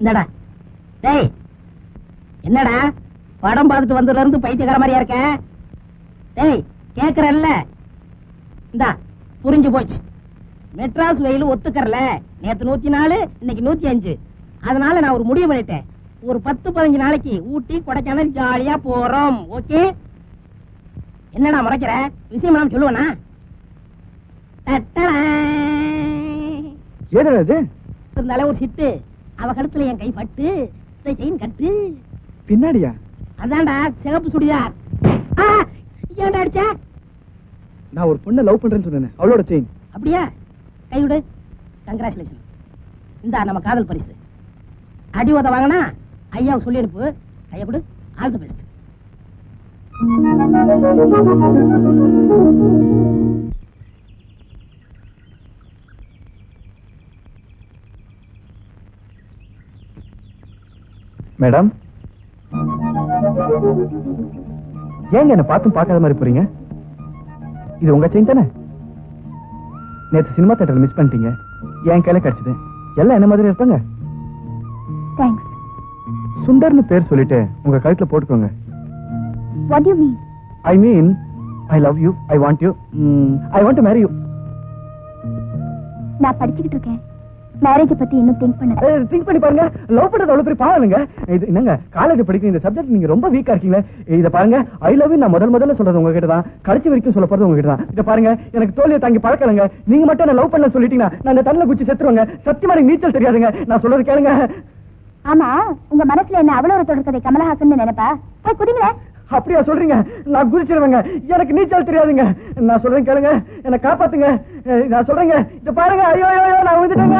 இந்தடா டேய் என்னடா? படம் பார்த்துட்டு வந்ததுல இருந்து பைத்தியக்கார மாதிரியா இருக்க? டேய் கேக்குறல்ல? இந்தா புரிஞ்சு போச்சு. மெட்ராஸ் வெயில் ஒத்துக்கறல. நேத்து நூத்தி நாலு இன்னைக்கு நூத்தி அஞ்சு. அதனால நான் ஒரு முடிவு பண்ணிட்டேன். ஒரு பத்து பதினஞ்சு நாளைக்கு ஊட்டி கொடைக்கானல் ஜாலியா போறோம். ஓகே? என்னடா முறைக்கிற? விஷயம் நான் சொல்லுவேனா? இருந்தாலே ஒரு சிட்டு அவ கழுத்துல என் கை பட்டு செயின் கட்டு. பின்னாடியா? அதான்டா சிகப்பு சுடிதார். ஆ, ஏன்டா அடிச்ச? நான் ஒரு பொண்ணை லவ் பண்றேன்னு சொன்னேன் அவளோட செயின். அப்படியா? கை விடு. கங்க்ராச்சுலேஷன் இந்தா நம்ம காதல் பரிசு. அடி உத வாங்கினா ஐயாவை சொல்லி அனுப்பு. கையை கொடு. All the best madam? ஏங்க என்ன பார்த்தும் பார்க்காத மாதிரி போறீங்க? இது உங்க செயின் தானே? நேத்து சினிமா தேட்டர்ல மிஸ் பண்ணிட்டீங்க. என் கையில கிடைச்சது. எல்லாம் என்ன மாதிரி இருப்பாங்க? தேங்க்ஸ் சுந்தர்னு பேர் சொல்லிட்டு உங்க கழுத்துல போட்டுக்கோங்க. What you mean I mean I love you I want you I want to marry you நான் படிச்சுக்கிட்டு இருக்கேன். மேரேஜ் பத்தி இன்னும் திங்க் பண்ணல. திங்க் பண்ணி பாருங்க. லவ் பண்றது அவ்வளவு பெரிய பாவம் இது என்னங்க காலேஜ் படிக்கிற இந்த சப்ஜெக்ட் நீங்க ரொம்ப வீக்கா இருக்கீங்களே இத பாருங்க. ஐ லவ் நான் முதல் முதல்ல சொல்றது உங்ககிட்ட தான். கடைசி வரைக்கும் சொல்ல போறது உங்ககிட்ட தான். இத பாருங்க எனக்கு தோல்வியை தாங்கி பழக்கலங்க. நீங்க மட்டும் என்ன லவ் பண்ண சொல்லிட்டீங்கன்னா நான் இந்த தண்ணில குச்சி செத்துருவாங்க. சத்தியமா எனக்கு நீச்சல் தெரியாதுங்க. நான் சொல்றது கேளுங்க. ஆமா உங்க மனசுல என்ன அவ்வளவு ஒரு தொடர்கதை கமலஹாசன் நினைப்பா? போய் குடிங்களேன் அப்படியா சொல்றீங்க? நான் குதிச்சிருவேங்க. எனக்கு நீச்சல் தெரியாதுங்க. நான் சொல்றேன் கேளுங்க. என்னை காப்பாத்துங்க. நான் சொல்றேங்க. இத பாருங்க. ஐயோ ஐயோ நான் வந்துட்டேங்க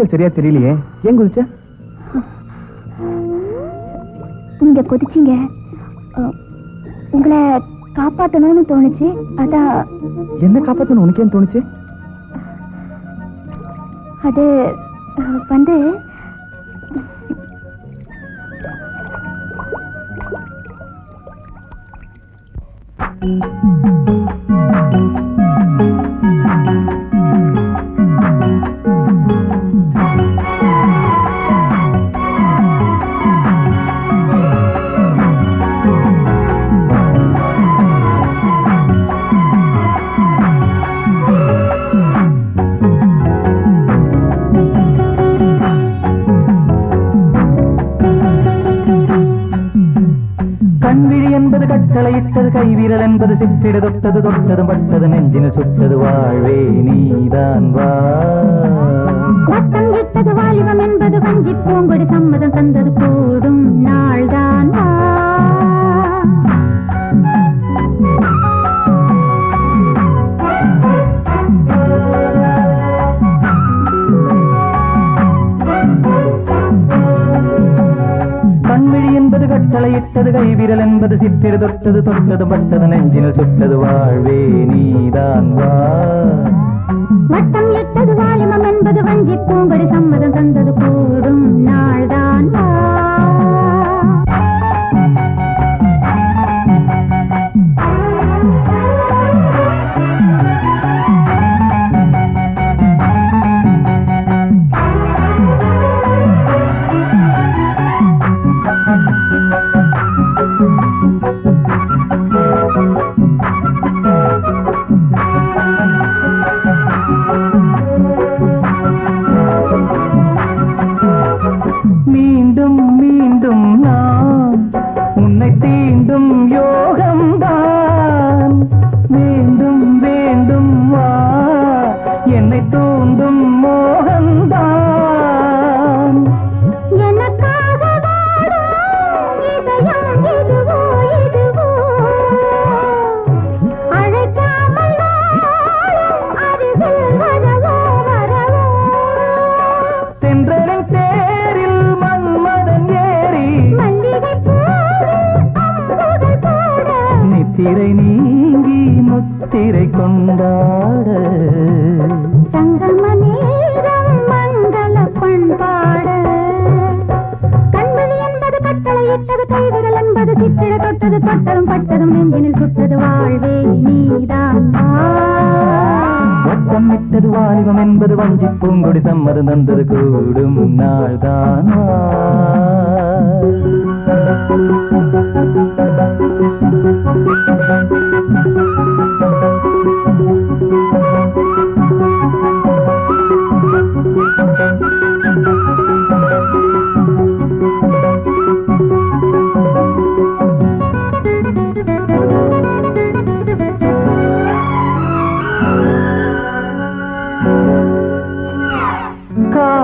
நீச்சல் சரியா தெரியலையே. ஏன் குதிச்ச நீங்க குதிச்சீங்க. உங்களை காப்பாத்தணும்னு தோணுச்சு. அதான் என்ன காப்பாத்தணும்? உனக்கு ஏன் தோணுச்சு? அது வந்து கண்விழி விட்டது கை வீரல் என்பது சிற்றிட தொட்டது தொட்டது பட்டது நெஞ்சின சுட்டது வாழ்வே நீதான் வா. வட்டம் இட்டது வாலிபம் என்பது வஞ்சி பூங்கொடி சம்மதம் தந்தது கூடும் நான் என்பது சிற்றிடு தொட்டது தொட்டது பட்டது நெஞ்சினில் சுட்டது வாழ்வே நீதான் வா. வட்டம் இட்டது வாலிபம் என்பது வஞ்சி பூம்படி சம்மதம் தந்தது போ. முத்திரை கொண்டாட. சங்கம நேரம் மங்கள பண்பாட. கண்மணி என்பது கட்டளையிட்டது கைவிரல் என்பது சித்திர தொட்டது தொட்டதும் பட்டதும் நெஞ்சினில் சுட்டது வாழ்வே நீதான். வாலிபம் என்பது வஞ்சி பூங்கொடி சம்மதம் தந்தது கூடும் நாள்தான்.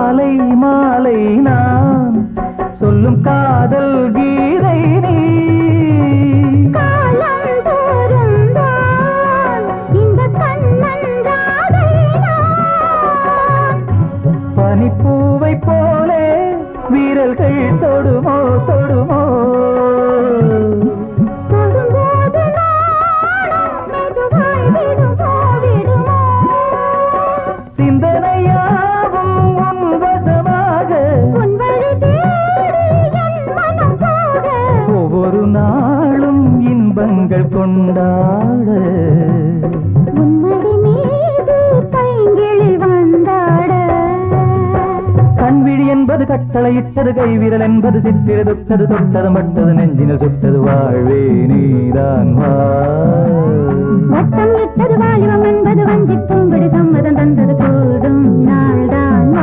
காலை மாலை நான் சொல்லும் காதல் கீதை நீ. பனிப்பூவை போலே வீரல்கள் தொடுமோ தொடுமோ. தொடும்போது என்பது கட்டளையிட்டது கைவிரல் என்பது சித்திர தொட்டது தொட்டது மட்டது நெஞ்சின சுட்டது வாழ்வே நீதான் வட்டம் இட்டது வாலிபம் என்பது வஞ்சி பூங்கொடி சம்மதம் தந்தது கூடும் நாள்தான்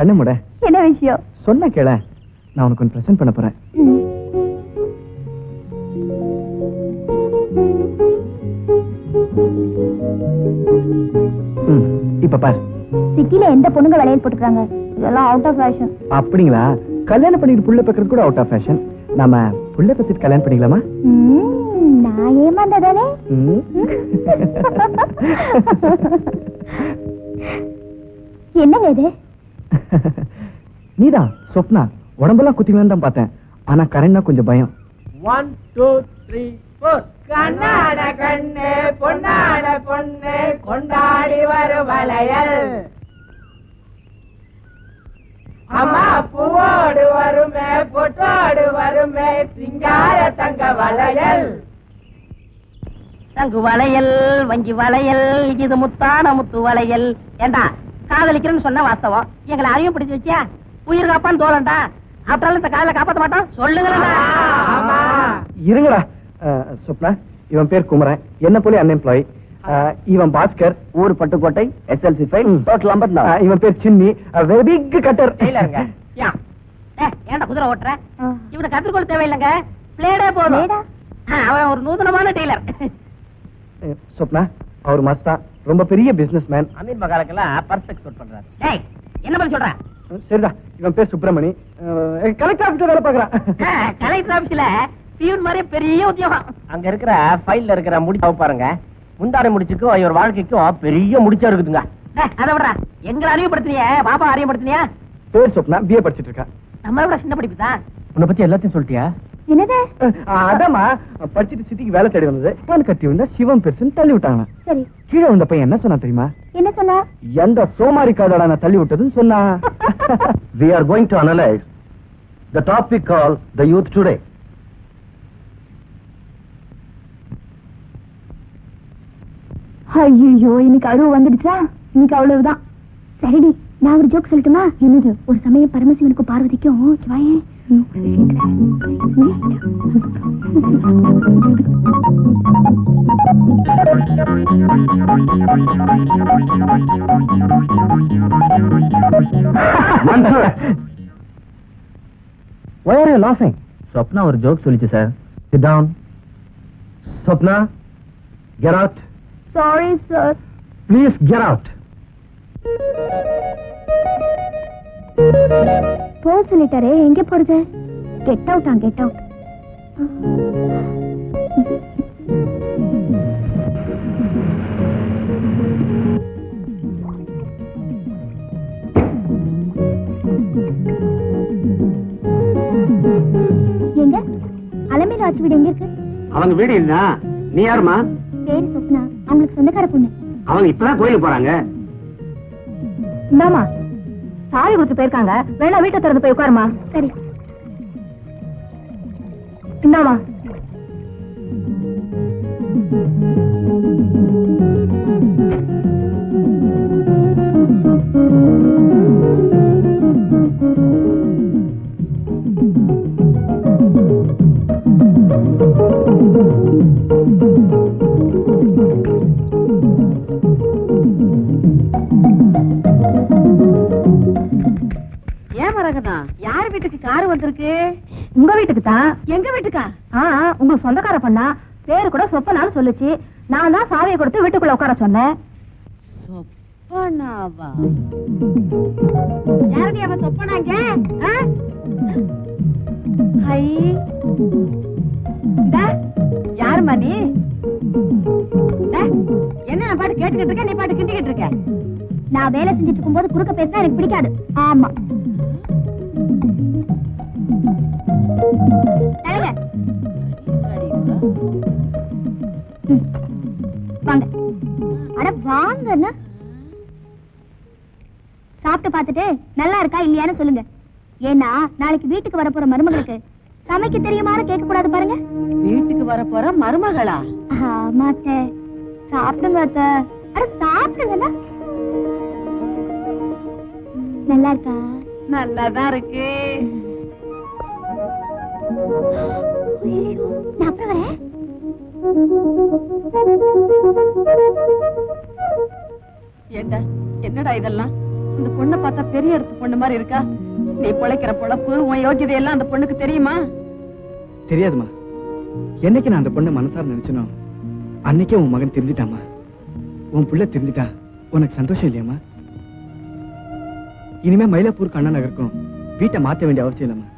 கண்ணு முட. என்ன விஷயம்? சொன்ன கேள. நான் உனக்கு ஒன்று ப்ரெசென்ட் பண்ண போறேன். இப்ப பாரு. சிட்டில எந்த பொண்ணுங்க வளையல் போட்டுக்கிறாங்க? இதெல்லாம் அவுட் ஆஃப் ஃபேஷன் அப்படிங்களா? கல்யாணம் பண்ணிட்டு புள்ள பக்கிறது கூட அவுட் ஆஃப் ஃபேஷன் நாம புள்ள பத்திட்டு கல்யாணம் பண்ணிக்கலாமா? நான் ஏமாந்ததானே. என்னங்க இது? நீதான் சொப்னா உடம்பெல்லாம் குத்திக்கலான்னு தான் பார்த்தேன். ஆனா கரண்ட்னா கொஞ்சம் பயம். ஒன் டூ த்ரீ ஃபோர் கண்ணாட கண்ணு பொன்னாட பொண்ணு கொண்டாடி வரும் வளையல். அம்மா பூவோடு வருமே பொட்டோடு வருமே சிங்கார தங்க வளையல். தங்கு வளையல் வஞ்சி வளையல் இது முத்தான முத்து வளையல். ஏண்டா காதலிக்கிறேன்னு சொன்ன வாஸ்தவம். எங்களை அறிவு பிடிச்சு வச்சியா? உயிர் காப்பான்னு தோலண்டா அப்புறம் இந்த காதல காப்பாத்த மாட்டோம். சொல்லுங்களா இருங்கடா. சொப்னா இவன் பேர் குமரன். என்ன போல அன்எம்ப்ளாய் இவன் பாஸ்கர் ஊர் Pattukkottai SLC fail total ah, இவன் பேர் சின்னி வெரி பிக் கட்டர் டெய்லருங்க யா. ஏய், ஏன்டா குதிரை ஓட்டுற? இவனுக்கு கத்திரிக்கோள் தேவையில்லைங்க. பிளேடே போதும். அவன் ஒரு நூதனமான டெய்லர் சொப்னா அவர் மஸ்தா. ரொம்ப பெரிய பிசினஸ் மேன் அமீர் மகாலுக்கெல்லாம் பர்ஃபெக்ட் சூட் பண்றாரு. என்ன பண்ண சொல்ற? சரிதா இவன் பேர் சுப்பிரமணி. கலெக்டர் ஆஃபீஸர் வேலை பாக்குறான் கலெக்டர் ஆபீஸ்ல பியூன் மாதிரி பெரிய உத்தியோகம். அங்க இருக்கிற ஃபைல்ல இருக்கிற முடிச்சாவ பாருங்க. முந்தானை முடிச்சுக்கும் இவர் வாழ்க்கைக்கும் பெரிய முடிச்சா இருக்குதுங்க. அதை விடுறா. எங்களை அறிவுப்படுத்தினிய பாப்பா அறிவுப்படுத்தினியா பேர் சொப்னா பிஏ படிச்சிட்டு இருக்கா. நம்மளை விட சின்ன படிப்பு தான் உன்னை பத்தி எல்லாத்தையும் சொல்லிட்டியா? என்னது? அஹ், அதாம்மா படிச்சிட்டு சிட்டிக்கு வேலை தேடி வந்தது. பால் கட்டி வந்தா சிவம் பெருசுன்னு தள்ளி விட்டாங்க. சரி. கீழே வந்த பையன் என்ன சொன்னா தெரியுமா? என்ன சொன்ன? எந்த சோமாரி காதடா நான் தள்ளி விட்டதுன்னு சொன்னா. We are going to analyze the topic called the youth today. ஐயோ இன்னைக்கு அழுவு வந்துடுச்சா? இன்னைக்கு அவ்வளவுதான். சரிடி. நான் ஒரு ஜோக் சொல்லட்டுமா என்னது ஒரு சமயம் பரமசிவனுக்கும் பார்வதிக்கும் வாயேன் ஒரு விஷயத்துல. Why are you laughing? Swapna ஒரு ஜோக் சொல்லிச்சு sir Sit down. Swapna, get out. Sorry sir Please get out. போக சொல்லிட்டாரே எங்க போறது? கெட் அவுட் ஆ கெட் அவுட் எங்க? அலமேல ஆச்சு வீடு எங்க இருக்கு? அவங்க வீடு இல்லா நீ யாருமா பேரு சொப்னா அவங்களுக்கு சொந்தக்கார பொண்ணு. அவங்க இப்பதான் கோயிலுக்கு போறாங்க. இந்தாமா சாவி கொடுத்து போயிருக்காங்க. வேணா வீட்டை திறந்து போய் உட்காருமா சரி. இந்தாமா ஏன் மரகதா? யார் வீட்டுக்கு கார் வந்திருக்கு? உங்க வீட்டுக்கு தான் எங்க வீட்டுக்கா? ஆ உங்களுக்கு சொந்தக்கார பண்ணா? பேரு கூட சொப்பனான்னு சொல்லுச்சு. நான் தான் சாவியை கொடுத்து வீட்டுக்குள்ள உட்கார சொன்னேன். சொப்பனாவா? யாரடி அவன் சொப்பனாங்க? ஹை. யாரும்மா நீ என்ன நான் பாட்டு கேட்டுக்கிட்டு இருக்க நீ பாட்டு கிண்டிக்கிட்டு இருக்க? நான் வேலை செஞ்சுட்டு இருக்கும்போது குறுக்க பேசினா எனக்கு பிடிக்காது. ஆமா. வாங்க. அட வாங்கண்ணா. சாப்பிட்டு பார்த்துட்டு நல்லா இருக்கா இல்லையான்னு சொல்லுங்க. ஏன்னா நாளைக்கு வீட்டுக்கு வரப்போற மருமகளுக்கு சமைக்க தெரியுமான்னு கேட்க கூடாது பாருங்க. வீட்டுக்கு வர போற மருமகளா? ஆமா அத்தை. சாப்பிடுங்க அத்தை. அட சாப்பிடுங்கண்ணா. நல்லா இருக்கா? நல்லாதான் இருக்கு. நான் அப்புறம் வரேன் ஏண்டா என்னடா இதெல்லாம்? இந்த பொண்ணை பார்த்தா பெரிய இடத்து பொண்ணு மாதிரி இருக்கா? நீ பொழைக்கிற பொழப்பு உன் யோகிதை எல்லாம் அந்த பொண்ணுக்கு தெரியுமா? தெரியாதுமா என்னைக்கு நான் அந்த பொண்ணை மனசார நினைச்சனோ அன்னைக்கே உன் மகன் திருந்திட்டாமா உன் புள்ள திருந்திட்டா உனக்கு சந்தோஷம் இல்லையாம்மா? இனிமே மயிலாப்பூர் அண்ணா நகருக்கும் வீட்டை மாத்த வேண்டிய அவசியம் இல்லம்மா.